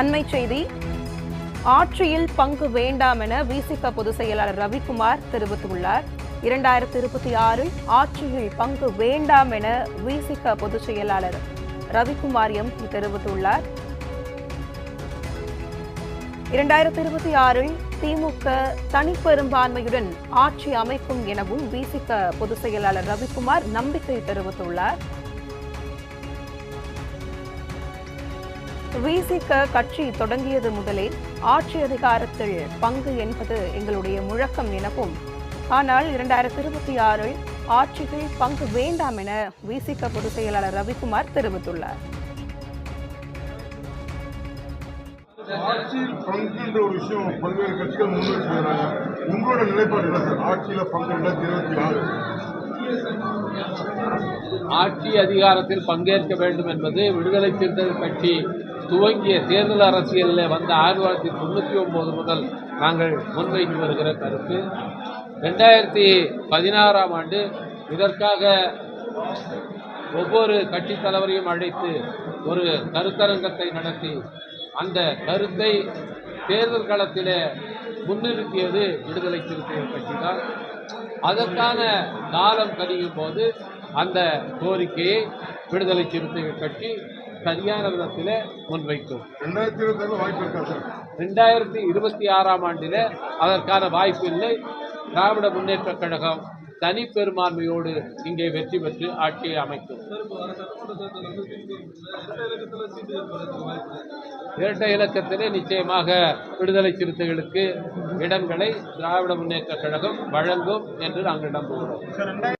அண்மை செய்தி. ஆட்சியில் பங்கு வேண்டாம் என விசிக பொதுச் செயலாளர் ரவிக்குமார் தெரிவித்துள்ளார். இரண்டாயிரத்தி இருபத்தி ஆறில் ஆட்சியில் பங்கு வேண்டாம் என விசிக பொதுச் செயலாளர் ரவிக்குமார் எம்பி தெரிவித்துள்ளார். இரண்டாயிரத்தி இருபத்தி ஆறில் திமுக தனிப்பெரும்பான்மையுடன் ஆட்சி அமைக்கும் எனவும் விசிக பொதுச் செயலாளர் ரவிக்குமார் நம்பிக்கை தெரிவித்துள்ளார். விசிக கட்சி தொடங்கியது முதலே ஆட்சி அதிகாரத்தில் பங்கு என்பது எங்களுடைய முழக்கம் எனவும் ஆனால் இரண்டாயிரத்தி இருபத்தி ஆறில் ஆட்சியில் பங்கு வேண்டாம் என விசிக பொதுச் செயலாளர் ரவிக்குமார் தெரிவித்துள்ளார். ஆட்சியில் பங்குன்ற ஒரு விஷயம் பல்வேறு கட்சிகள் முன்வச்சுக்கிறாங்க உங்களோட நிலைப்பாடு என்ன சார்? ஆட்சியில பங்கு ரெண்டாயிரத்தி இருபத்தி ஆறு. ஆட்சி அதிகாரத்தில் பங்கேற்க வேண்டும் என்பது விடுதலை சிறுத்தைகள் கட்சி துவங்கிய தேர்தல் அரசியலில் வந்த ஆயிரத்தி தொள்ளாயிரத்தி தொண்ணூற்றி ஒம்பது முதல் நாங்கள் முன்வைத்து வருகிற கருத்து. ரெண்டாயிரத்தி பதினாறாம் ஆண்டு இதற்காக ஒவ்வொரு கட்சித் தலைவரையும் அழைத்து ஒரு கருத்தரங்கத்தை நடத்தி அந்த கருத்தை தேர்தல் களத்தில் முன்னிறுத்தியது விடுதலை சிறுத்தைகள் கட்சி தான். அதற்கான காலம் கழியும் போது அந்த கோரிக்கையை விடுதலை சிறுத்தைகள் கட்சி சரியான விதத்தில் முன்வைக்கும். ரெண்டாயிரத்தி இருபத்தி ஆறு வாய்ப்பு இருக்கா சார்? ரெண்டாயிரத்தி இருபத்தி ஆறாம் ஆண்டில் அதற்கான வாய்ப்பு இல்லை. திராவிட முன்னேற்றக் கழகம் தனிப்பெரும்பான்மையோடு இங்கே வெற்றி பெற்று ஆட்சியை அமைக்கும். இரட்டை இலக்கத்திலே நிச்சயமாக விடுதலை சிறுத்தைகளுக்கு இடங்களை திராவிட முன்னேற்றக் கழகம் வழங்கும் என்று நாங்கள் நம்புகிறோம்.